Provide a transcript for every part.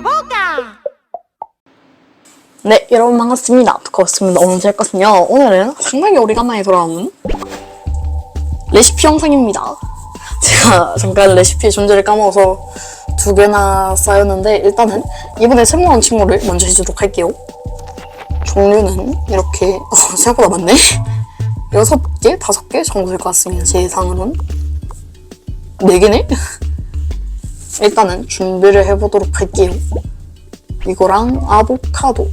Boca. 네, 여러분 반갑습니다. 두꺼웠습니다. 오늘 될 것은요. 오늘은 상당히 오래간만에 돌아온 레시피 영상입니다. 제가 잠깐 레시피의 존재를 까먹어서 두 개나 쌓였는데 일단은 이번에 새로 나온 친구를 먼저 해주도록 할게요. 종류는 이렇게 어, 생각보다 많네. 여섯 개, 다섯 개 정도 될것 같습니다. 제 예상으로는 네 개네. 일단은 준비를 해보도록 할게요. 이거랑 아보카도.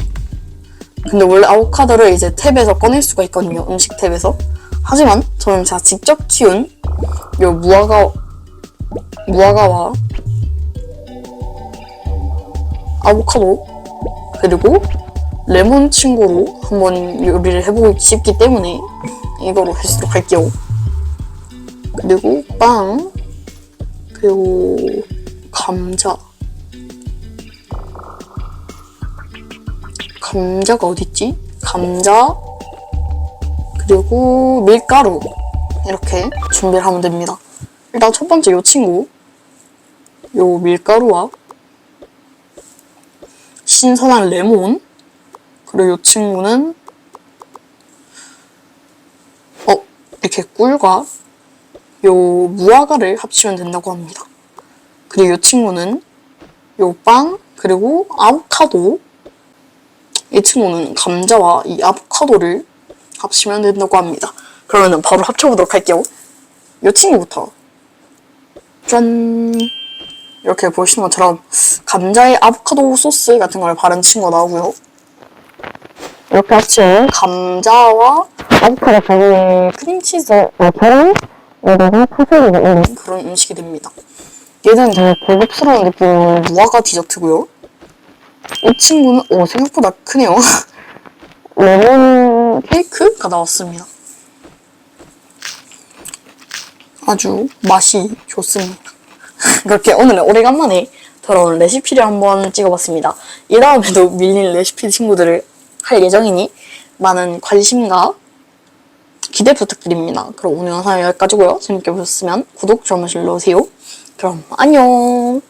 근데 원래 아보카도를 이제 탭에서 꺼낼 수가 있거든요. 음식 탭에서. 하지만 저는 제가 직접 키운 요 무화과 무화과와 아보카도 그리고 레몬 친구로 한번 요리를 해보고 싶기 때문에 이거로 해주도록 할게요. 그리고 빵 그리고 감자 감자가 어딨지? 감자 그리고 밀가루 이렇게 준비를 하면 됩니다. 일단 첫 번째 요 친구 요 밀가루와 신선한 레몬 그리고 요 친구는 어 이렇게 꿀과 요 무화과를 합치면 된다고 합니다. 그리고 요 친구는 요 빵 그리고 아보카도 이 친구는 감자와 이 아보카도를 합치면 된다고 합니다. 그러면 바로 합쳐보도록 할게요. 이 친구부터 짠 이렇게 보시는 것처럼 감자에 아보카도 소스 같은 걸 바른 친구가 나오고요. 이렇게 합치면 감자와 아보카도 사이에 크림치즈 계란 여기다가 파슬리가 있는 그런 음식이 됩니다. 얘는 되게 고급스러운 느낌의 무화과 디저트고요. 이 친구는 오 생각보다 크네요. 레몬 케이크가 나왔습니다. 아주 맛이 좋습니다. 그렇게 오늘은 오래간만에 돌아온 레시피를 한번 찍어봤습니다. 이 다음에도 밀린 레시피 친구들을 할 예정이니 많은 관심과 기대 부탁드립니다. 그럼 오늘 영상은 여기까지고요. 재밌게 보셨으면 구독, 좋아요, 눌러주세요. 그럼 안녕!